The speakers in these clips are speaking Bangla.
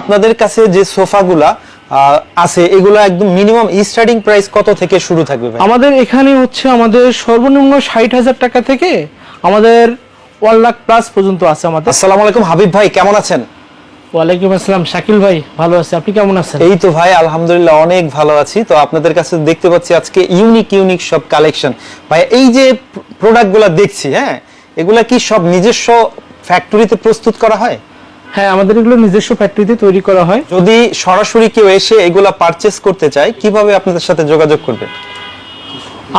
আপনাদের কাছে যে সোফাগুলা আছে এগুলো একদম মিনিমাম স্টার্টিং প্রাইস কত থেকে শুরু থাকবে আমাদের এখানে হচ্ছে আমাদের সর্বনিম্ন ষাট হাজার টাকা থেকে আমাদের ওয়ান লাখ প্লাস পর্যন্ত আছে আমাদের। আসসালামু আলাইকুম হাবিব ভাই কেমন আছেন? ওয়ালাইকুম আসসালাম শাকিল ভাই ভালো আছে। আপনি কেমন আছেন? এই তো ভাই আলহামদুলিল্লাহ অনেক ভালো আছি। তো আপনাদের কাছে দেখতে পাচ্ছি আজকে ইউনিক ইউনিক সব কালেকশন ভাই এই যে প্রোডাক্টগুলো দেখছি হ্যাঁ এগুলা কি সব নিজস্ব ফ্যাক্টরিতে প্রস্তুত করা হয়? হ্যাঁ আমাদের এগুলো নিজস্ব ফ্যাক্টরিতে তৈরি করা হয়। যদি সরাসরি কেউ এসে এগুলো পারচেস করতে চায় কীভাবে আপনাদের সাথে যোগাযোগ করবে?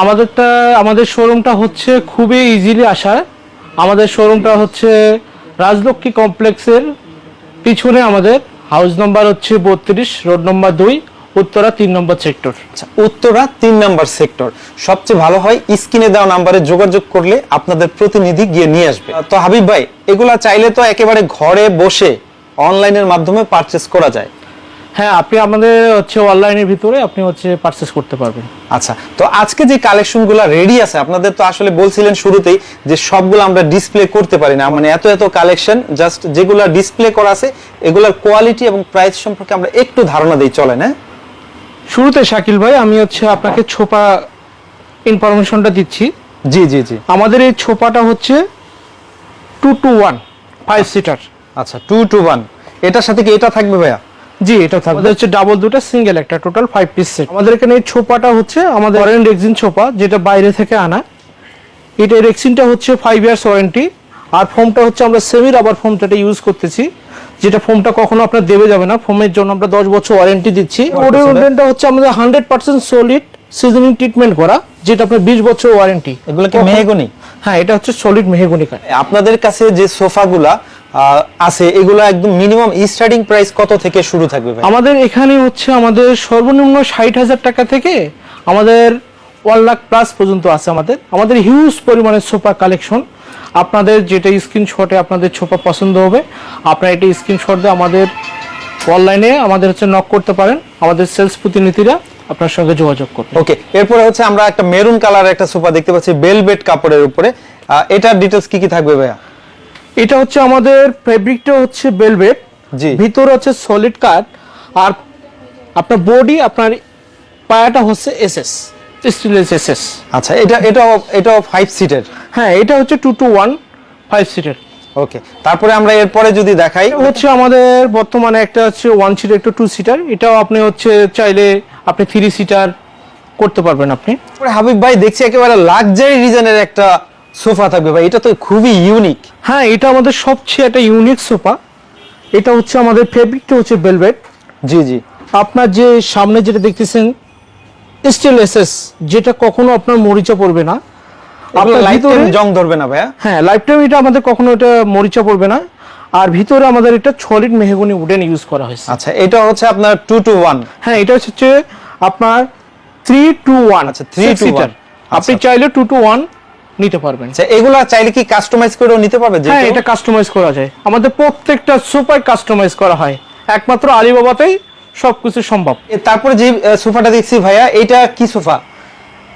আমাদেরটা আমাদের শোরুমটা হচ্ছে খুবই ইজিলি আসার। আমাদের শোরুমটা হচ্ছে রাজলক্ষ্মী কমপ্লেক্সের পিছনে আমাদের। হাউস নম্বর হচ্ছে বত্রিশ রোড নম্বর দুই। উত্তরা তিন নম্বর সেক্টর। আচ্ছা, উত্তরা তিন নম্বর সেক্টর। সবচেয়ে ভালো হয় স্ক্রিনে দেওয়া নাম্বারে যোগাযোগ করলে আপনাদের প্রতিনিধি গিয়ে নিয়ে আসবে। তো হাবিব ভাই এগুলা চাইলে তো একেবারে ঘরে বসে অনলাইনের মাধ্যমে পারচেস করা যায়। হ্যাঁ আপনি আমাদের হচ্ছে অনলাইনের ভিতরে আপনি হচ্ছে পারচেস করতে পারবেন। আচ্ছা তো আজকে যে কালেকশনগুলো রেডি আছে আপনাদের তো আসলে বলছিলেন শুরুতেই যে সবগুলো আমরা ডিসপ্লে করতে পারি না। মানে এত এত কালেকশন জাস্ট যেগুলো ডিসপ্লে করা আছে এগুলোর কোয়ালিটি এবং প্রাইস সম্পর্কে আমরা একটু ধারণা দিই চলে হ্যাঁ? শুরুতে শাকিল ভাই আমি হচ্ছে আপনাকে ছোপা ইনফরমেশনটা দিচ্ছি। জি জি জি। আমাদের এই ছোপাটা হচ্ছে two two one five seater আচ্ছা টু টু ওয়ান এটার সাথে কি এটা থাকবে ভাইয়া? জি এটা থাকবে। আমাদের হচ্ছে ডাবল দুটো সিঙ্গেল একটা টোটাল ফাইভ পিস সেট আমাদের এখানে এই ছোপাটা হচ্ছে আমাদের ফরেন রেক্সিন ছোপা যেটা বাইরে থেকে আনা। এটা রেক্সিনটা হচ্ছে ফাইভ ইয়ার্স ওয়ারেন্টি আর ফোমটা হচ্ছে আমরা সেমি রাবার ফোম যেটা ইউজ করতেছি যেটা ফোমটা কখনো আপনার দেবে যাবে না। ফোমের জন্য আমরা দশ বছর ওয়ারেন্টি দিচ্ছি। ওডের উডেনটা হচ্ছে আমাদের hundred percent solid seasoning treatment করা যেটা আপনার বিশ বছর ওয়ারেন্টি এগুলো কি মেহগনি? হ্যাঁ এটা হচ্ছে সলিড মেহগনি কাঠ আপনাদের কাছে যে সোফাগুলা আছে এগুলো একদম মিনিমাম স্টার্টিং প্রাইস কত থেকে শুরু থাকবে আমাদের এখানে হচ্ছে আমাদের সর্বনিম্ন ষাট হাজার টাকা থেকে আমাদের ওয়ান লাখ প্লাস পর্যন্ত আছে আমাদের। আমাদের হিউজ পরিমাণের সোফা কালেকশন আপনাদের যেটা স্ক্রিনশটে আপনাদের ছোপা পছন্দ হবে আপনারা এটা স্ক্রিনশট দিয়ে আমাদের অনলাইনে আমাদের হচ্ছে নক করতে পারেন। আমাদের সেলস প্রতিনিধিরা আপনার সঙ্গে যোগাযোগ করবে। ওকে এরপরে হচ্ছে আমরা একটা মেরুন কালারের একটা সোফা দেখতে পাচ্ছি বেলভেট কাপড়ের উপরে। এটার ডিটেলস কি কি থাকবে ভাইয়া? এটা হচ্ছে আমাদের ফেব্রিকটা হচ্ছে বেলভেট জি। ভিতরে হচ্ছে সলিড কাঠ আর আপনার বডি আপনার পায়াটা হচ্ছে এসএস স্টিলের এসএস আচ্ছা এটা এটাও এটাও ফাইভ সিটের হ্যাঁ এটা হচ্ছে টু টু ওয়ান ফাইভ সিটের ওকে তারপরে আমরা এরপরে যদি দেখাই হচ্ছে আমাদের বর্তমানে একটা হচ্ছে ওয়ান সিটার একটা টু সিটার এটাও আপনি হচ্ছে চাইলে আপনি থ্রি সিটার করতে পারবেন আপনি। হাবিব ভাই দেখছি একেবারে লাক্সারি রিজনের একটা সোফা থাকবে ভাই এটা তো খুবই ইউনিক হ্যাঁ এটা আমাদের সবচেয়ে একটা ইউনিক সোফা। এটা হচ্ছে আমাদের ফেব্রিকটা হচ্ছে বেলভেট জি জি। আপনার যে সামনে যেটা দেখতেছেন স্টিল এসএস যেটা কখনো আপনার মরিচা পড়বে না। আপনার লাইফ জং ধরবে না ভাইয়া। হ্যাঁ লাইফ টাইম এটা আমাদের কখনো এটা মরিচা পড়বে না। আর ভিতরে আমাদের এটা সলিড মেহগনি উডেন ইউজ করা হয়েছে। আচ্ছা এটা হচ্ছে আপনার টু টু হ্যাঁ এটা হচ্ছে আপনার টু আচ্ছা, 3 to 1 আপনি আচ্ছা। চাইলে টু টু ওয়ান নিতে পারবেন। আচ্ছা এগুলা চাইলে কি কাস্টমাইজ করেও নিতে পারবে হ্যাঁ এটা কাস্টমাইজ করা যায়। আমাদের প্রত্যেকটা সুপার কাস্টমাইজ করা হয়। একমাত্র আলিবাবাতেই সবকিছু সম্ভব। তারপরে যে সোফাটা দেখছি ভাইয়া এটা কি সোফা?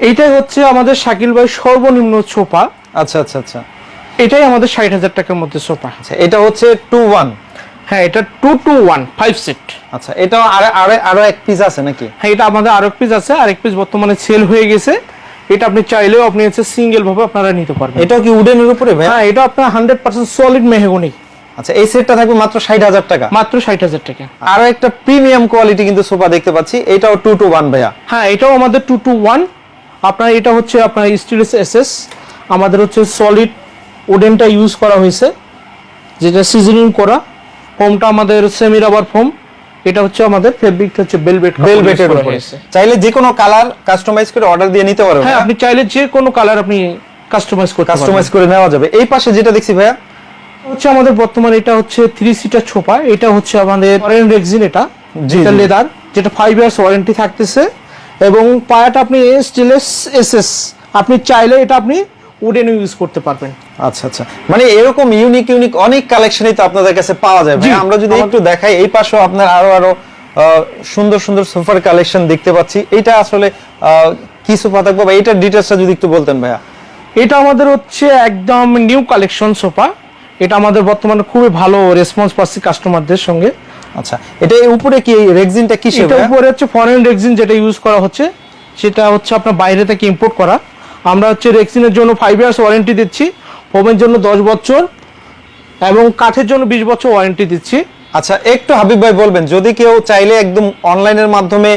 এইটাই হচ্ছে আমাদের শাকিল ভাই সর্বনিম্ন সোফা। আচ্ছা আচ্ছা আচ্ছা। এটাই আমাদের ষাট হাজার টাকার মধ্যে সোফা। আচ্ছা এটা হচ্ছে টু ওয়ান। হ্যাঁ এটা two two one five seat. আচ্ছা এটা আর আরও আরও এক পিস আছে নাকি? হ্যাঁ এটা আমাদের আরেক পিস আছে আরেক পিস বর্তমানে সেল হয়ে গেছে। এটা আপনি চাইলেও আপনি হচ্ছে সিঙ্গেল ভাবে আপনারা নিতে পারবেন। এটাও কি উডেনের উপরে ভাইয়া? হ্যাঁ এটা আপনার হান্ড্রেড পার্সেন্ট সলিড মেহগনি। আচ্ছা এই সেটটা থাকবে মাত্র ষাট হাজার টাকা। মাত্র ষাট হাজার টাকা। আরও একটা প্রিমিয়াম কোয়ালিটি কিন্তু সোফা দেখতে পাচ্ছি। এটাও টু টু ওয়ান ভাইয়া। হ্যাঁ এটাও আমাদের টু টু ওয়ান আপনার এটা হচ্ছে আপনার স্টিল এসএস আমাদের হচ্ছে সলিড উডেনটা ইউজ করা হয়েছে যেটা সিজনিং করা। ফোমটা আমাদের সেমি রাবার ফোম এটা হচ্ছে আমাদের ফেব্রিকটা হচ্ছে বেলভেট বেলভেটের উপরে। চাইলে যে কোনো কালার কাস্টমাইজ করে অর্ডার দিয়ে নিতে পারবে হ্যাঁ আপনি চাইলে যে কোনো কালার আপনি কাস্টমাইজ কাস্টমাইজ কাস্টমাইজ করে নেওয়া যাবে। এই পাশে যেটা দেখছি ভাইয়া হচ্ছে আমাদের বর্তমানে এটা হচ্ছে থ্রি সিটার ছোপা। এটা হচ্ছে আমাদের ফরেন রেক্সিন এটা। যেটা লেদার যেটা ফাইভ ইয়ার্স ওয়ারেন্টি থাকতেছে। এবং পায়াটা আপনি স্টিলেস এসএস আপনি চাইলে এটা আপনি উডেন ইউজ করতে পারবেন। আচ্ছা আচ্ছা। মানে এরকম ইউনিক ইউনিক অনেক কালেকশনই তো আপনাদের কাছে পাওয়া যায়। ভাই আমরা যদি একটু দেখাই এই পাশেও আপনার আরও আরও সুন্দর সুন্দর সোফার কালেকশন দেখতে পাচ্ছি। এটা আসলে আহ, কি সোফা থাকবে? বা এটার ডিটেলসটা যদি একটু বলতেন ভাইয়া। এটা আমাদের হচ্ছে একদম নিউ কালেকশন সোফা। এটা আমাদের বর্তমানে খুবই ভালো রেসপন্স পাচ্ছি কাস্টমারদের সঙ্গে। আচ্ছা এটা উপরে কি রেক্সিনটা কি এটা উপরে হচ্ছে ফরেন রেক্সিন যেটা ইউজ করা হচ্ছে সেটা হচ্ছে আপনার বাইরে থেকে ইম্পোর্ট করা। আমরা হচ্ছে রেক্সিনের জন্য ফাইভ ইয়ার্স ওয়ারেন্টি দিচ্ছি ফোমের জন্য দশ বছর এবং কাঠের জন্য বিশ বছর ওয়ারেন্টি দিচ্ছি। আচ্ছা একটু হাবিব ভাই বলবেন যদি কেউ চাইলে একদম অনলাইনের মাধ্যমে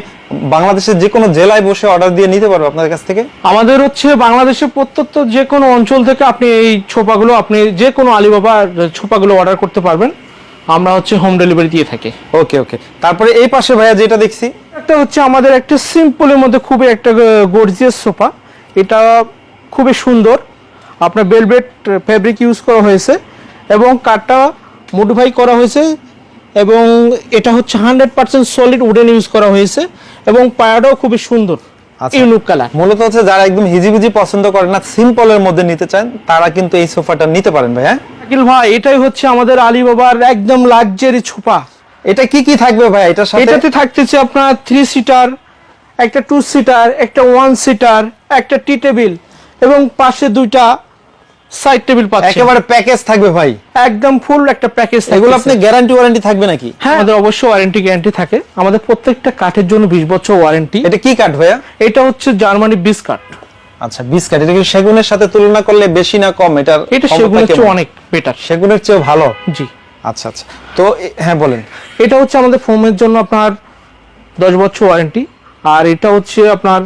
বাংলাদেশের যে কোনো জেলায় বসে অর্ডার দিয়ে নিতে পারবে আপনাদের কাছ থেকে? আমাদের হচ্ছে বাংলাদেশের প্রত্যন্ত যে কোনো অঞ্চল থেকে আপনি এই ছোপাগুলো আপনি যে কোনো আলিবাবার ছোপাগুলো অর্ডার করতে পারবেন। আমরা হচ্ছে হোম ডেলিভারি দিয়ে থাকি। ওকে ওকে তারপরে এই পাশে ভাইয়া যেটা দেখছি? একটা হচ্ছে আমাদের একটা সিম্পলের মধ্যে খুবই একটা গর্জিয়াস সোফা এটা খুবই সুন্দর। আপনার বেলভেট ফ্যাব্রিক ইউজ করা হয়েছে এবং কাঠটা মডিফাই করা হয়েছে এবং এটা হচ্ছে hundred percent solid wooden use করা হয়েছে এবং পায়াটাও খুবই সুন্দর আচ্ছা। ইউনিক কালার মূলত হচ্ছে যারা একদম হিজিবিজি পছন্দ করে না সিম্পলের মধ্যে নিতে চান তারা কিন্তু এই সোফাটা নিতে পারেন ভাই হ্যাঁ? আকিল ভাই এটাই হচ্ছে আমাদের আলিবাবার একদম লাক্সারি ছোপা। এটা কি কি থাকবে ভাই এটার সাথে? এটাতে থাকতেছে আপনার থ্রি সিটার একটা টু সিটার একটা ওয়ান সিটার একটা টি টেবিল এবং পাশে দুইটা সাইড টেবিল পাচ্ছেন। একেবারে প্যাকেজ থাকবে ভাই। একদম ফুল একটা প্যাকেজ এগুলো আপনি গ্যারান্টি ওয়ারেন্টি থাকবে নাকি? হ্যাঁ আমাদের অবশ্যই ওয়ারেন্টি গ্যারান্টি থাকে। আমাদের প্রত্যেকটা কাঠের জন্য বিশ বছর ওয়ারেন্টি এটা কি কাঠ ভাইয়া? এটা হচ্ছে জার্মানি বিস কাঠ। আচ্ছা বিশ কাঠ। এটা কি সেগুনের সাথে তুলনা করলে বেশি না কম? এটার এটা সেগুলোর চেয়ে অনেক বেটার সেগুনের চেয়ে ভালো? জি। আচ্ছা আচ্ছা। তো হ্যাঁ বলেন। এটা হচ্ছে আমাদের ফোমের জন্য আপনার দশ বছর ওয়ারেন্টি আর এটা হচ্ছে আপনার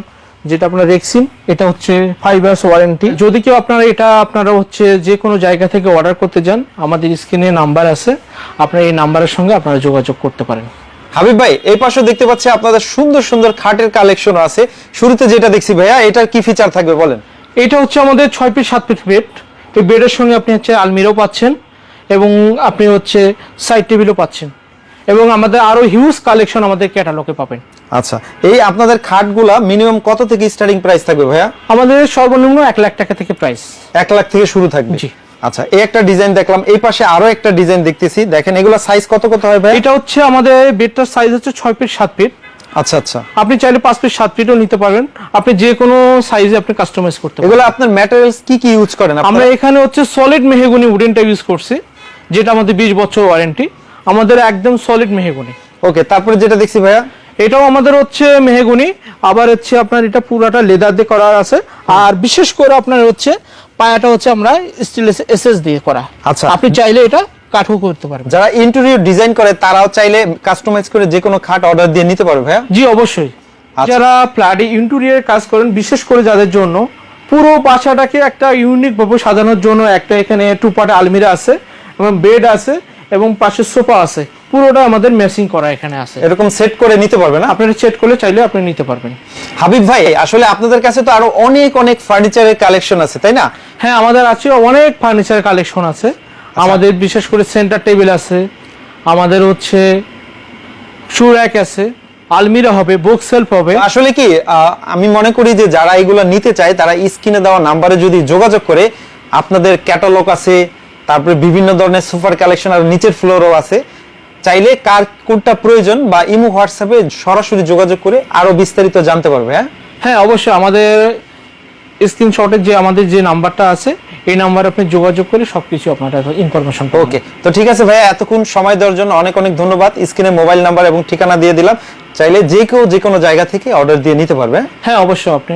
যেটা আপনার রেক্সিন এটা হচ্ছে ফাইভ ইয়ার্স ওয়ারেন্টি যদি কেউ আপনারা এটা আপনারা হচ্ছে যে কোনো জায়গা থেকে অর্ডার করতে যান আমাদের স্ক্রিনে নাম্বার আছে। আপনারা এই নাম্বারের সঙ্গে আপনারা যোগাযোগ করতে পারেন। হাবিব ভাই এই পাশে দেখতে পাচ্ছি আপনাদের সুন্দর সুন্দর খাটের কালেকশন আছে। শুরুতে যেটা দেখছি ভাইয়া এটার কি ফিচার থাকবে বলেন? এটা হচ্ছে আমাদের ছয় পিস সাত পিস বেড এই বেডের সঙ্গে আপনি হচ্ছে আলমিরাও পাচ্ছেন এবং আপনি হচ্ছে সাইড টেবিলও পাচ্ছেন। এবং আমাদের আরও হিউজ কালেকশন আমাদের ক্যাটালগে পাবেন। আচ্ছা এই আপনাদের খাটগুলা মিনিমাম কত থেকে স্টার্টিং প্রাইস থাকবে ভাইয়া? আমাদের সর্বনিম্ন এক লাখ টাকা থেকে প্রাইস এক লাখ থেকে শুরু থাকবে? জি। আচ্ছা এই একটা ডিজাইন দেখলাম এই পাশে আরও একটা ডিজাইন দেখতেছি। দেখেন এগুলা সাইজ কত কত হয় ভাই এটা হচ্ছে আমাদের বেডটার সাইজ হচ্ছে ছয় ফিট সাত ফিট আচ্ছা আচ্ছা। আপনি চাইলে পাঁচ ফিট সাত ফিটও নিতে পারবেন। আপনি যে কোনো সাইজে আপনি কাস্টমাইজ করতে পারবেন। এগুলো আপনার ম্যাটেরিয়ালস কি কি ইউজ করেন আমরা এখানে হচ্ছে সলিড মেহেগুনি উডেনটা ইউজ করছি যেটা আমাদের বিশ বছর ওয়ারেন্টি আমাদের একদম সলিড মেহেগুনি। ওকে তারপরে যেটা দেখছি ভাইয়া? এটাও আমাদের হচ্ছে মেহেগুনি আবার হচ্ছে আপনার এটা পুরাটা লেদার দিয়ে করা আছে। আর বিশেষ করে আপনার হচ্ছে পায়াটা হচ্ছে আমরা স্টিল এসএস দিয়ে করা। আচ্ছা। আপনি চাইলে এটা কাঠও করতে পারবেন। যারা ইন্টেরিয়র ডিজাইন করে তারাও চাইলে কাস্টমাইজ করে যে কোনো খাট অর্ডার দিয়ে নিতে পারবে ভাইয়া? জি অবশ্যই। আচ্ছা। যারা ফ্ল্যাটে ইন্টেরিয়ার কাজ করেন বিশেষ করে যাদের জন্য পুরো বাসাটাকে একটা ইউনিক ভাবে সাজানোর জন্য একটা এখানে টুপাটা আলমিরা আছে এবং বেড আছে। এবং পাশে সোফা আছে। পুরোটা আমাদের মেসিং করা এখানে আছে। এরকম সেট করে নিতে পারবে না আপনারা চেক করলে চাইলে আপনি নিতে পারবেন। হাবিব ভাই আসলে আপনাদের কাছে তো আরও অনেক অনেক ফার্নিচারের কালেকশন আছে তাই না? হ্যাঁ আমাদের আছে অনেক ফার্নিচার কালেকশন আছে। আমাদের বিশেষ করে সেন্টার টেবিল আছে। আমাদের হচ্ছে শু র্যাক আছে। আলমিরা হবে বুক সেলফ হবে আসলে কি আমি মনে করি যে যারা এগুলো নিতে চায় তারা স্ক্রিনে দেওয়া নাম্বারে যদি যোগাযোগ করে আপনাদের ক্যাটালগ আছে তারপরে বিভিন্ন ধরনের সুপার কালেকশন আর নিচের ফ্লোরও আছে। চাইলে কার কোনটা প্রয়োজন বা ইমো হোয়াটসঅ্যাপে সরাসরি যোগাযোগ করে আরও বিস্তারিত জানতে পারবে হ্যাঁ? হ্যাঁ অবশ্যই। আমাদের স্ক্রিনশটের যে আমাদের যে নাম্বারটা আছে এই নাম্বারে আপনি যোগাযোগ করে সবকিছু আপনারা ইনফরমেশন ওকে তো ঠিক আছে ভাইয়া এতক্ষণ সময় দেওয়ার জন্য অনেক অনেক ধন্যবাদ। স্ক্রিনে মোবাইল নাম্বার এবং ঠিকানা দিয়ে দিলাম। চাইলে যে কেউ যে কোনো জায়গা থেকে অর্ডার দিয়ে নিতে পারবে হ্যাঁ? হ্যাঁ অবশ্যই। আপনি